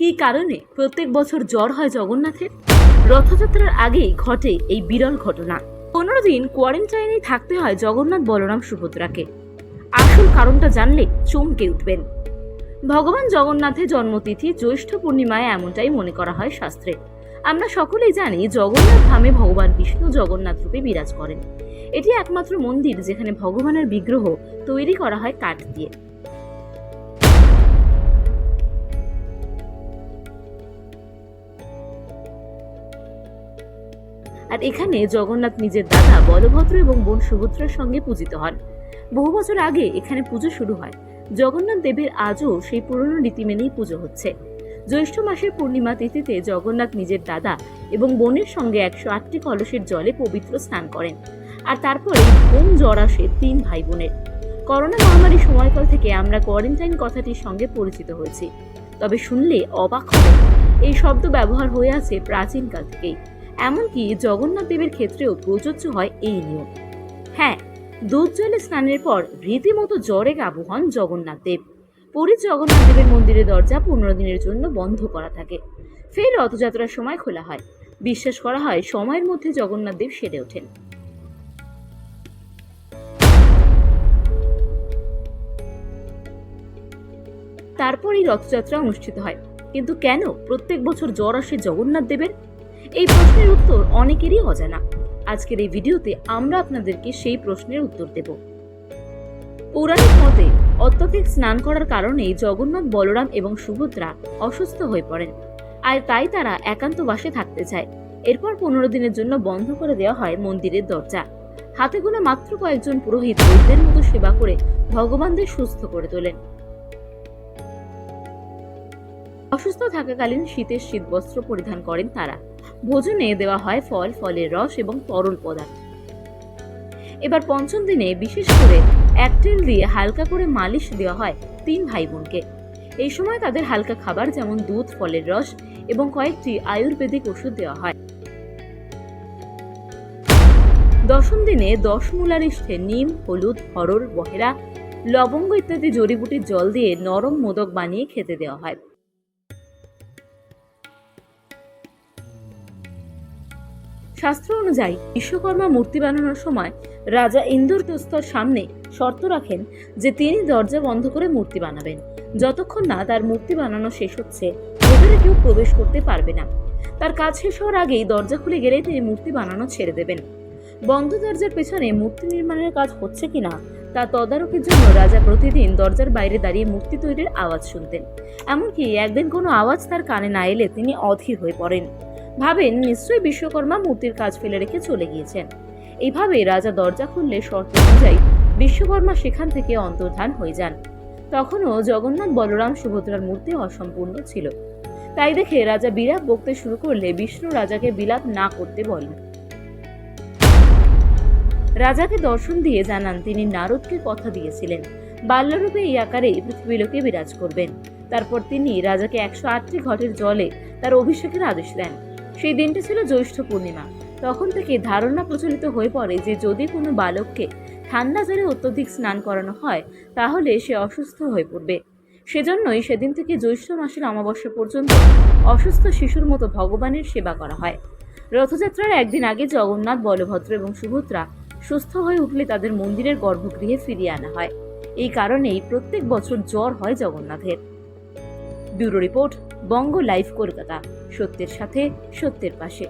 কী কারণে প্রত্যেক বছর জ্বর হয় জগন্নাথের? রথযাত্রার আগেই ঘটে এই বিরল ঘটনা। পনেরো দিন কোয়ারেন্টাইনে থাকতে হয় জগন্নাথ বলরাম সুভদ্রাকে। আসল কারণটা জানলে চমকে উঠবেন। ভগবান জগন্নাথের জন্মতিথি জ্যৈষ্ঠ পূর্ণিমায় এমনটাই মনে করা হয় শাস্ত্রে। আমরা সকলেই জানি জগন্নাথ ধামে ভগবান বিষ্ণু জগন্নাথ রূপে বিরাজ করেন। এটি একমাত্র মন্দির যেখানে ভগবানের বিগ্রহ তৈরি করা হয় কাঠ দিয়ে। আর এখানে জগন্নাথ নিজের দাদা বলভদ্র এবং বোন সুভদ্রার সঙ্গে পূজিত হন। বহু বছর আগে এখানে পুজো শুরু হয়। জগন্নাথ দেবের আজও সেই পুরনো রীতি মেনেই পুজো হচ্ছে। জ্যৈষ্ঠ মাসের পূর্ণিমা তিথিতে জগন্নাথ নিজের দাদা এবং বোনের সঙ্গে একশো আটটি কলসের জলে পবিত্র স্নান করেন। আর তারপরে বোন জ্বর আসে তিন ভাই বোনের করোনা মহামারীর সময়কাল থেকে আমরা কোয়ারেন্টাইন কথাটির সঙ্গে পরিচিত হয়েছি। তবে শুনলে অবাক হবে এই শব্দ ব্যবহার হয়ে আছে প্রাচীনকাল থেকেই। এমনকি জগন্নাথ দেবের ক্ষেত্রেও প্রযোজ্য হয় এই নিয়ম। হ্যাঁ দুধ জলে স্নানের পর রীতিমতো জ্বরে কাবু হন জগন্নাথ দেব। পুরীর জগন্নাথ দেবের মন্দিরের দরজা পনেরো দিনের জন্য বন্ধ করা থাকে। ফের রথযাত্রার সময় খোলা হয়। বিশ্বাস করা হয় সময়ের মধ্যে জগন্নাথ দেব সেরে ওঠেন। তারপরই রথযাত্রা অনুষ্ঠিত হয়। কিন্তু কেন প্রত্যেক বছর জ্বর আসে জগন্নাথ দেবের? এই প্রশ্নের উত্তর অনেকেরই অজানা। আজকের এই ভিডিওতে আমরা আপনাদেরকে সেই প্রশ্নের উত্তর দেব। পৌরাণিক মতে অত্যধিক স্নান করার কারণে জগন্নাথ বলরাম এবং সুভদ্রা অসুস্থ হয়ে পড়েন। আর তাই তারা একান্ত বাসে থাকতে চায়। এরপর পনেরো দিনের জন্য বন্ধ করে দেওয়া হয় মন্দিরের দরজা। হাতে গোনা মাত্র কয়েকজন পুরোহিত বৈদ্যের মতো সেবা করে ভগবানদের সুস্থ করে তোলেন। অসুস্থ থাকাকালীন শীতের শীতবস্ত্র পরিধান করেন তারা। ভোজনে দেওয়া হয় ফল, ফলের রস এবং তরল পদার্থ। এবার পঞ্চম দিনে বিশেষ করে একটেল দিয়ে হালকা করে মালিশ দেওয়া হয় তিন ভাই বোনকে এই সময় তাদের হালকা খাবার যেমন দুধ, ফলের রস এবং কয়েকটি আয়ুর্বেদিক ওষুধ দেওয়া হয়। দশম দিনে দশ মূলারিষ্ঠে নিম, হলুদ হরর বহেরা, লবঙ্গ ইত্যাদি জড়িবুটির জল দিয়ে নরম মোদক বানিয়ে খেতে দেওয়া হয়। শাস্ত্র অনুযায়ী বিশ্বকর্মা মূর্তি বানানোর সময় রাজা ইন্দ্রদস্তর সামনে শর্ত রাখেন যে তিনি দরজা বন্ধ করে মূর্তি বানাবেন। যতক্ষণ না তার মূর্তি বানানো শেষ হচ্ছে, ভেতরে কেউ প্রবেশ করতে পারবে না। তার কাজ শেষ হওয়ার আগেই দরজা খুলে গেলেই তিনি মূর্তি বানানো ছেড়ে দেবেন। বন্ধ দরজার পেছনে মূর্তি নির্মাণের কাজ হচ্ছে কিনা তা তদারকির জন্য রাজা প্রতিদিন দরজার বাইরে দাঁড়িয়ে মূর্তি তৈরির আওয়াজ শুনতেন। এমনকি একদিন কোনো আওয়াজ তার কানে না এলে তিনি অধীর হয়ে পড়েন। ভাবেন নিশ্চয়ই বিশ্বকর্মা মূর্তির কাজ ফেলে রেখে চলে গিয়েছেন। এইভাবে রাজা দরজা খুললে শর্ত অনুযায়ী বিশ্বকর্মা সেখান থেকে অন্তর্ধান হয়ে যান। তখনও জগন্নাথ বলরাম সুভদ্রার মূর্তি অসম্পূর্ণ ছিল। তাই দেখে রাজা বিলাপ বকতে শুরু করলে বিষ্ণু রাজাকে বিলাপ না করতে বলেন। রাজাকে দর্শন দিয়ে জানান তিনি নারদকে কথা দিয়েছিলেন। বাল্যরূপে এই আকারে পৃথিবীলোকে বিরাজ করবেন। তারপর তিনি রাজাকে একশো আটটি ঘটের জলে তার অভিষেকের আদেশ দেন। সেই দিনটি ছিল জ্যৈষ্ঠ পূর্ণিমা। তখন থেকে ধারণা প্রচলিত হয়ে পড়ে যে যদি কোনো বালককে ঠান্ডা জলে অত্যধিক স্নান করানো হয়, তাহলে সে অসুস্থ হয়ে পড়বে। সেজন্যই সেদিন থেকে জ্যৈষ্ঠ মাসের অমাবস্যা পর্যন্ত অসুস্থ শিশুর মতো ভগবানের সেবা করা হয়। রথযাত্রার একদিন আগে জগন্নাথ, বলভদ্র এবং সুভদ্রা সুস্থ হয়ে উঠলে তাদের মন্দিরের গর্ভগৃহে ফিরিয়ে আনা হয়। এই কারণেই প্রত্যেক বছর জ্বর হয় জগন্নাথের। Bureau report, Banga live Kolkata. সত্যের সাথে সত্যের পাশে।